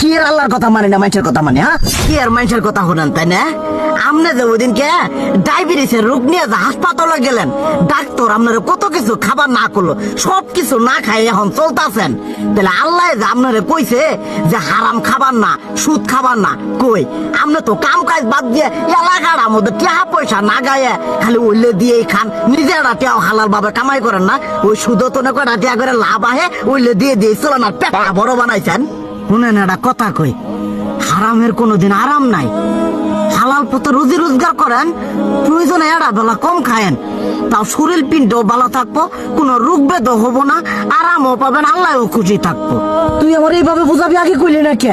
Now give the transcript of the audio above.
কি আল্লাহর কথা মানে না মানুষের কথা মানে হ্যাঁ? কি আর মানুষের কথা তাই না? ওদিন ডায়াবেটিসের রোগ নিয়ে হাসপাতালে গেলেন, ডাক্তার কত কিছু খাবার না করল, সব কিছু না খাই এখন চলতেছেন। তাহলে আল্লাহ কইছে যে হারাম খাবার না, সুদ খাবার না, কই? আপনি তো কাম কাজ বাদ দিয়ে এলাকার টেহা পয়সা না গায়ে, খালি উল্লে দিয়েই খান নিজেরা টেও হালাল ভাবে কামাই করেন না, ওই সুদ তো না কটা টেয়া করে লাভ আহে, উল্লে দিয়ে দিয়ে চলেন আর পেটা বড় বানাইছেন। শুনেন একটা কথা কই। হারামের কোনোদিন আরাম নাই। হালাল পথে রুজি রোজগার করেন, প্রয়োজনে এড়া বেলা কম খায়েন। তাও শরীর পিণ্ড ভালো থাকব, কোনো রোগ বেদ হব না, আরামও পাবেন, আল্লাহও খুশি থাকব। তুই আমার এইভাবে বুঝাবি আগে কইলি না কে?